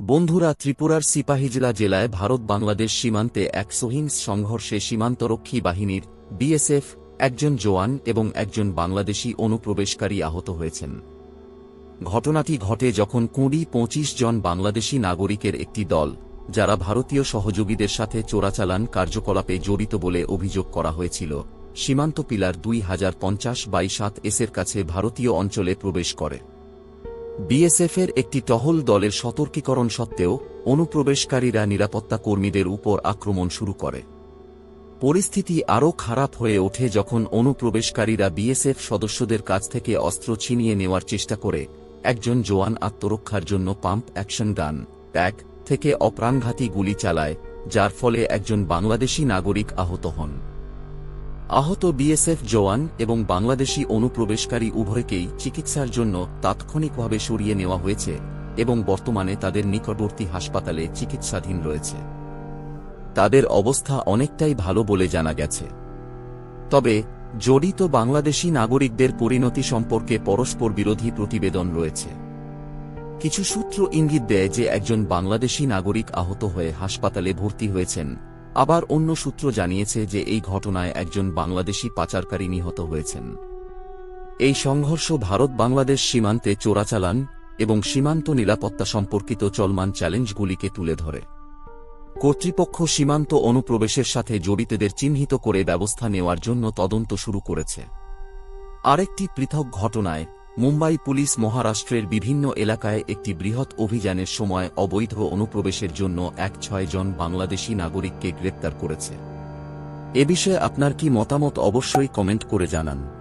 বন্ধুরা, ত্রিপুরার সিপাহীজলা জেলায় ভারত বাংলাদেশ সীমান্তে এক সহিংস সংঘর্ষে সীমান্তরক্ষী বাহিনীর বিএসএফ একজন জওয়ান এবং একজন বাংলাদেশি অনুপ্রবেশকারী আহত হয়েছেন। ঘটনাটি ঘটে যখন কুড়ি পঁচিশ জন বাংলাদেশি নাগরিকের একটি দল, যারা ভারতীয় সহযোগীদের সাথে চোরাচালান কার্যকলাপে জড়িত বলে অভিযোগ করা হয়েছিল, সীমান্ত পিলার দুই হাজার পঞ্চাশ বাই সাত এসের কাছে ভারতীয় অঞ্চলে প্রবেশ করে। বিএসএফের একটি টহল দলের সতর্কীকরণ সত্ত্বেও অনুপ্রবেশকারীরা নিরাপত্তা কর্মীদের উপর আক্রমণ শুরু করে। পরিস্থিতি আরও খারাপ হয়ে ওঠে যখন অনুপ্রবেশকারীরা বিএসএফ সদস্যদের কাছ থেকে অস্ত্র ছিনিয়ে নেওয়ার চেষ্টা করে। একজন জওয়ান আত্মরক্ষার জন্য পাম্প অ্যাকশন গান, প্যাক থেকে অপ্রাণঘাতী গুলি চালায়, যার ফলে একজন বাংলাদেশি নাগরিক আহত হন। আহত বিএসএফ জওয়ান এবং বাংলাদেশি অনুপ্রবেশকারী উভয়কেই চিকিৎসার জন্য তাৎক্ষণিকভাবে সরিয়ে নেওয়া হয়েছে এবং বর্তমানে তাদের নিকটবর্তী হাসপাতালে চিকিৎসাধীন রয়েছে। তাদের অবস্থা অনেকটাই ভালো বলে জানা গেছে। তবে, জড়িত বাংলাদেশি নাগরিকদের পরিণতি সম্পর্কে পরস্পর বিরোধী প্রতিবেদন রয়েছে। কিছু সূত্র ইঙ্গিত দেয় যে একজন বাংলাদেশি নাগরিক আহত হয়ে হাসপাতালে ভর্তি হয়েছেন আবার অন্য সূত্র জানিয়েছে যে এই ঘটনায় একজন বাংলাদেশি পাচারকারী নিহত হয়েছেন। এই সংঘর্ষ ভারত বাংলাদেশ সীমান্তে চোরাচালান এবং সীমান্ত নিরাপত্তা সম্পর্কিত চলমান চ্যালেঞ্জগুলিকে তুলে ধরে। কর্তৃপক্ষ সীমান্ত অনুপ্রবেশের সাথে জড়িতদের চিহ্নিত করে ব্যবস্থা নেওয়ার জন্য তদন্ত শুরু করেছে। আরেকটি পৃথক ঘটনায় মুম্বাই পুলিশ মহারাষ্ট্রের বিভিন্ন এলাকায় একটি বৃহৎ অভিযানের সময় অবৈধ অনুপ্রবেশের জন্য এক ছয় জন বাংলাদেশি নাগরিককে গ্রেপ্তার করেছে। এ বিষয়ে আপনার কি মতামত অবশ্যই কমেন্ট করে জানান।